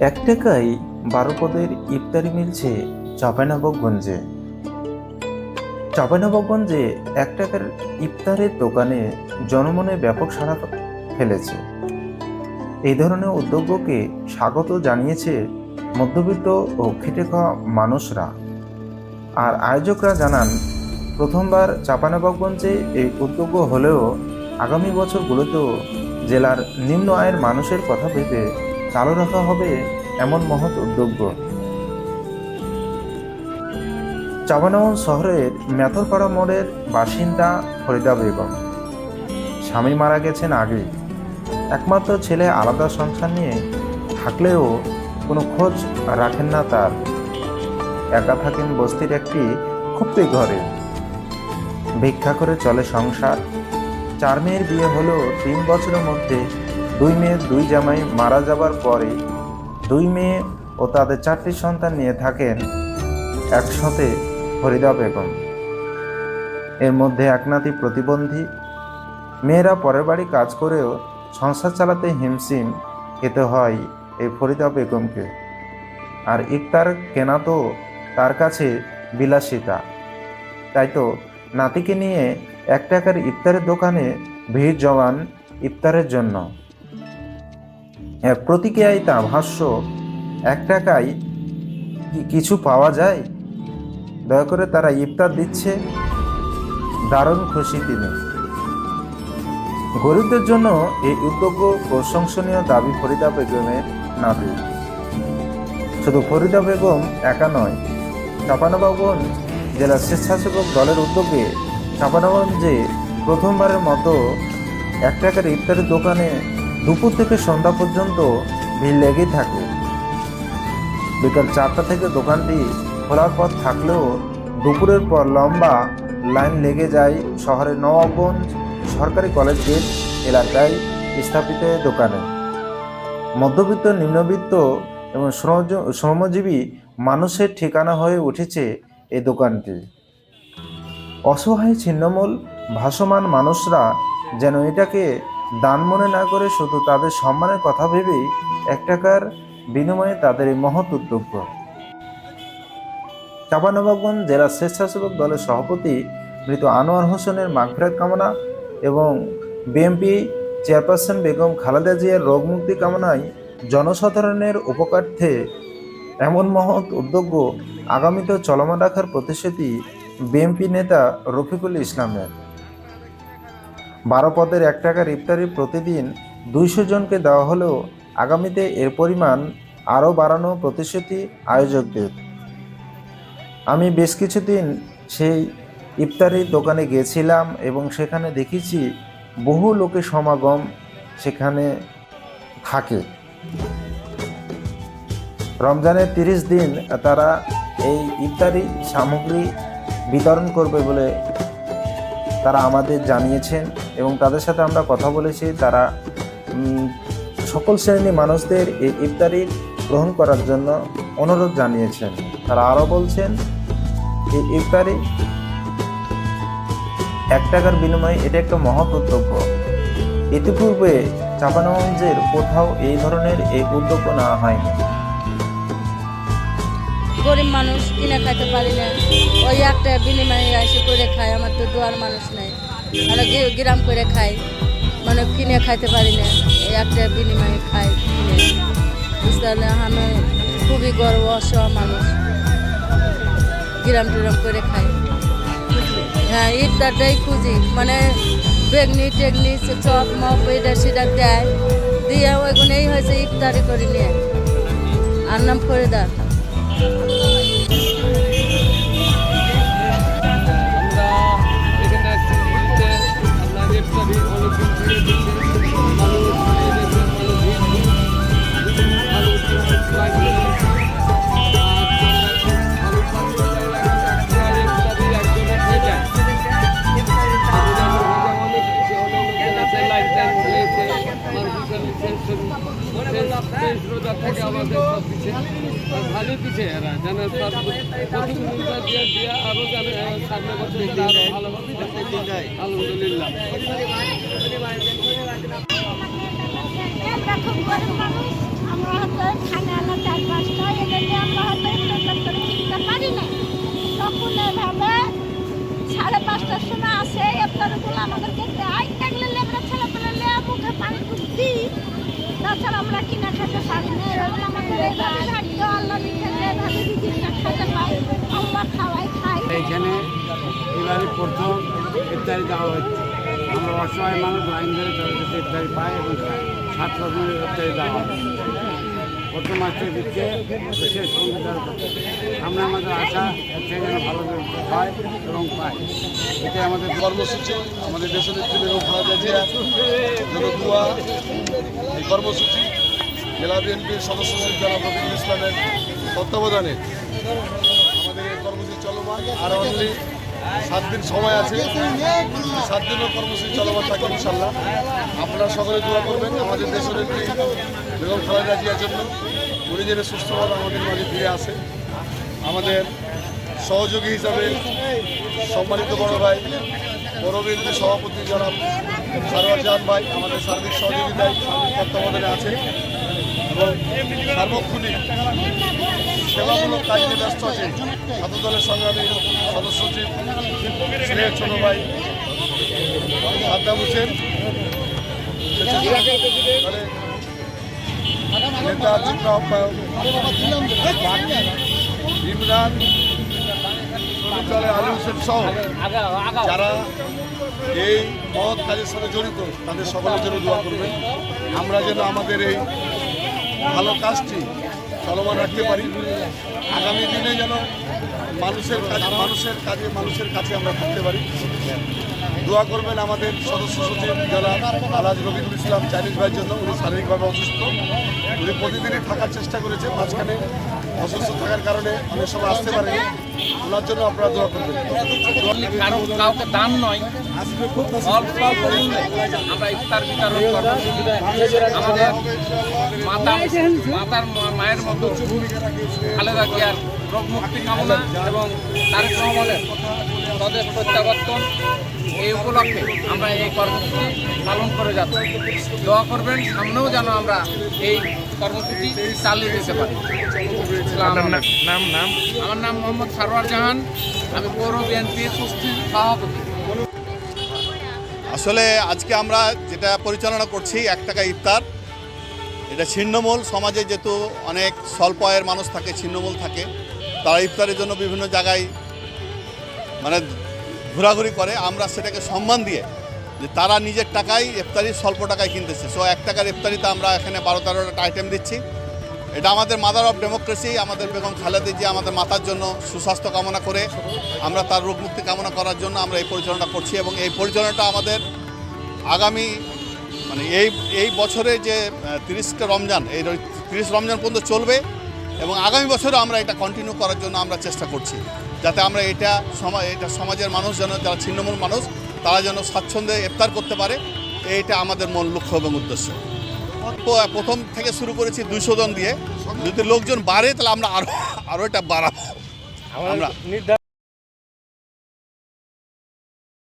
এক টাকায় বারো পদের ইফতারি মিলছে চাঁপাইনবাবগঞ্জে। চাঁপাইনবাবগঞ্জে এক টাকার ইফতারের দোকানে জনমনে ব্যাপক সাড়া ফেলেছে। এই ধরনের উদ্যোগকে স্বাগত জানিয়েছে মধ্যবিত্ত ও খেটে খাওয়া মানুষরা। আর আয়োজকরা জানান, প্রথমবার চাঁপাইনবাবগঞ্জে এই উদ্যোগ হলেও আগামী বছরগুলোতেও জেলার নিম্ন আয়ের মানুষের কথা ভেবে চালু রাখা হবে এমন মহৎ উদ্যোগ চাঁপানগঞ্জ শহরের মেথরপাড়া মোড়ের বাসিন্দা ফরিদা বেগম। স্বামী মারা গেছেন আগে। একমাত্র ছেলে আলাদা সংসার নিয়ে থাকলেও কোনো খোঁজ রাখেন না তার। একা থাকেন বস্তির একটি খুপ্পি ঘরে। ভিক্ষা করে চলে সংসার। চার মেয়ের বিয়ে হলেও তিন বছরের মধ্যে দুই মেয়ে, দুই জামাই মারা যাবার পরে দুই মেয়ে ও তাদের চারটি সন্তান নিয়ে থাকেন একসাথে ফরিদা বেগম। এর মধ্যে এক নাতি প্রতিবন্ধী। মেয়েরা পরের বাড়ি কাজ করেও সংসার চালাতে হিমশিম খেতে হয় এই ফরিদা বেগমকে। আর ইফতার কেনা তো তার কাছে বিলাসিতা। তাই তো নাতিকে নিয়ে এক টাকার ইফতারের দোকানে ভিড় জমান ইফতারের জন্য। এর প্রতিক্রিয়ায় ভাষ্য, এক টাকায় কি কিছু পাওয়া যায়? দয়া করে তারা ইফতার দিচ্ছে। দারুণ খুশি তিনি। গরিবদের জন্য এই উদ্যোগ প্রশংসনীয় দাবি ফরিদা বেগমের নাবি শুধু ফরিদা বেগম একা নয় চাপানবাবগঞ্জ জেলা স্বেচ্ছাসেবক দলের উদ্যোগে চাপানগঞ্জে প্রথমবারের মতো এক টাকার ইফতারের দোকানে দুপুর থেকে সন্ধ্যা পর্যন্ত ভিড় লেগেই থাকে। বিকাল চারটা থেকে দোকানটি খোলার পথ থাকলেও দুপুরের পর লম্বা লাইন লেগে যায় শহরের নবাবগঞ্জ সরকারি কলেজ গেট এলাকায় স্থাপিত দোকানে। মধ্যবিত্ত, নিম্নবিত্ত এবং শ্রমজীবী মানুষের ঠিকানা হয়ে উঠেছে এই দোকানটি। অসহায়, ছিন্নমূল, ভাসমান মানুষরা যেন এটাকে দান মনে না করে শুধু তাদের সম্মানের কথা ভেবেই এক টাকার বিনিময়ে তাদের এই মহৎ উদ্যোগ। চাঁপানবাবগঞ্জ জেলা স্বেচ্ছাসেবক দলের সভাপতি মৃত আনোয়ার হোসেনের মাগফিরাত কামনা এবং বিএমপি চেয়ারপারসন বেগম খালেদা জিয়ার রোগমুক্তি কামনায় জনসাধারণের উপকার্থে এমন মহৎ উদ্যোগ আগামীতেও চলমান রাখার প্রতিশ্রুতি বিএমপি নেতা রফিকুল ইসলামের। বারো পদের এক টাকার ইফতারি প্রতিদিন দুইশো জনকে দেওয়া হলেও আগামীতে এর পরিমাণ আরও বাড়ানো প্রতিশ্রুতি আয়োজকদের। আমি বেশ কিছুদিন সেই ইফতারির দোকানে গিয়েছিলাম এবং সেখানে দেখেছি বহু লোকের সমাগম সেখানে থাকে। রমজানের তিরিশ দিন তারা এই ইফতারি সামগ্রী বিতরণ করবে বলে তারা আমাদের জানিয়েছেন। এবং তাদের সাথে আমরা কথা বলেছি। তারা সকল শ্রেণির মানুষদের এই ইফতারি গ্রহণ করার জন্য অনুরোধ জানিয়েছেন। তারা আরও বলছেন, এই ইফতারি এক টাকার বিনিময়ে এটা একটা মহৎ উদ্যোগ। ইতিপূর্বে চাপানগঞ্জের কোথাও এই ধরনের এই উদ্যোগ নেওয়া হয়নি। গরিব মানুষ কিনে খাইতে পারি না। ওই একটা বিনিময়ে এসে করে খায়, আমার তো দোয়ার মানুষ নেই। আমরা গি- গ্রাম করে খাই। মানে কিনে খাইতে পারি না। একটা বিনিময়ে খাই বুঝতে পারলে আমি খুবই গর্ব অসহ মানুষ। গ্রাম টিরাম করে খাই। হ্যাঁ ইফতারটাই খুঁজি। মানে বেগনি, টেগনি চপ, মপ, এটা সেটা দেয়। দিয়ে ওইগুলোই হয়েছে ইফতারি করে নিয়ে আর নাম ফরিদা। আমাদের সব আর ভালো দিচ্ছে এরা, যেন প্রতিযোগিতা দিয়ে দিয়ে আরও যেন সামনে বছর আরও ভালোভাবে আলহামদুলিল্লাহ আমরা হয়তো খানে মুখে পানি দিই তাছাড়া আমরা কিনা খেতে পারি না এরকম আমাদের এইভাবে ভাগ্য আল্লাহ দিতে যেভাবে দিদি খেতে পাই আমরা খাওয়াই খাই। এইখানে এবারে প্রথম ইত্যাদি দেওয়া হচ্ছে। আমরা অসহায় মানুষ লাইন ধরে তাদের ইফতারি পাই এবং সাত রকমের ইত্যাদি দেওয়া হয় প্রথম মাসে দিচ্ছে শেষ সংবিধান আমরা আমাদের আশা হচ্ছে যেন ভালো হয় এবং পাই। এটাই আমাদের কর্মসূচি। আমাদের দেশের বেগম খালেদা এই কর্মসূচি জেলা বিএনপির সদস্য জনাব রফিকুল ইসলামের তত্ত্বাবধানে। আমাদের এই কর্মসূচি চলমান। আর অনলি সাত দিন সময় আছে। সাত দিনের কর্মসূচি চলমান থাকে ইনশাল্লাহ আপনারা সকলে দোয়া করবেন। আমাদের দেশের বেগম খালেদা জিয়ার জন্য। উনি যেন সুস্থভাবে আমাদের মাঝে ফিরে আসে। আমাদের সহযোগী হিসাবে সম্মানিত বড় ভাই পরবর্তী সভাপতি জনাব সারোয়ার জাহান ভাই আমাদের সার্বিক সহযোগিতায় তত্ত্বাবধানে আছে। এবং সার্বক্ষণিক সেবামূলক কাজে ব্যস্ত আছে ছাত্র দলের সংগ্রামী সদস্য সচিব স্নেহের ছোট ভাই সাদ্দাম হোসেন। নেতা ইমরান আলী হোসেন সহ যারা এই মহৎ কাজের সাথে জড়িত, তাদের সকলের জন্য দোয়া করবেন। আমরা যেন আমাদের এই ভালো কাজটি চলমান রাখতে পারি। আগামী দিনে যেন মানুষের কাজে মানুষের কাজে মানুষের কাছে আমরা থাকতে পারি। দোয়া করবেন আমাদের সদস্য সচিব যারা আলাজ রবিকুল ইসলাম চাইনিজ ভাইয়ের জন্য, উনি শারীরিকভাবে অসুস্থ। উনি প্রতিদিনই থাকার চেষ্টা করেছে, মাঝখানে অসুস্থ থাকার কারণে অনেক সময় আসতে পারেনি। ওনার জন্য আপনারা দোয়া করবেন। আমরা মাতা মাতার মা- মায়ের মতো খালেদা জিয়ার রোগ মুক্তি কামনা এবং তার রহমানের তাদের প্রত্যাবর্তন। এই উপলক্ষে আমরা এই কর্মসূচি পালন করে যাচ্ছি। দোয়া করবেন সামনেও যেন আমরা এই কর্মসূচি চালিয়ে যেতে পারি। নাম নাম আমার নাম মোহাম্মদ সারোয়ার জাহান। আমি পৌর বিএনপির সভাপতি। আসলে আজকে আমরা যেটা পরিচালনা করছি এক টাকা ইফতার। এটা ছিন্নমূল, সমাজে যেহেতু অনেক স্বল্প আয়ের মানুষ থাকে, ছিন্নমূল থাকে, তারা ইফতারের জন্য বিভিন্ন জায়গায় মানে ঘোরাঘুরি করে। আমরা সেটাকে সম্মান দিয়ে যে তারা নিজের টাকায় ইফতারি স্বল্প টাকায় কিনতেছে। সো এক টাকার ইফতারিতে আমরা এখানে বারো তেরোটা আইটেম দিচ্ছি। এটা আমাদের মাদার অফ ডেমোক্রেসি আমাদের বেগম খালেদি যে আমাদের মাতার জন্য সুস্বাস্থ্য কামনা করে আমরা তার রোগ মুক্তি কামনা করার জন্য আমরা এই পরিচালনা করছি এবং এই পরিচালনাটা আমাদের আগামী মানে এই এই বছরে যে তিরিশটা রমজান এই তিরিশ রমজান পর্যন্ত চলবে এবং আগামী বছরও আমরা এটা কন্টিনিউ করার জন্য আমরা চেষ্টা করছি। যাতে আমরা এটা সমাজ এটা সমাজের মানুষ যেন যারা ছিন্নমূল মানুষ তারা যেন স্বাচ্ছন্দ্যে ইফতার করতে পারে। এইটা আমাদের মূল লক্ষ্য এবং উদ্দেশ্য। প্রথম থেকে শুরু করেছি দুইশো জন দিয়ে। যদি লোকজন বাড়ে তাহলে আমরা আরও আরও এটা বাড়াবো। আমরা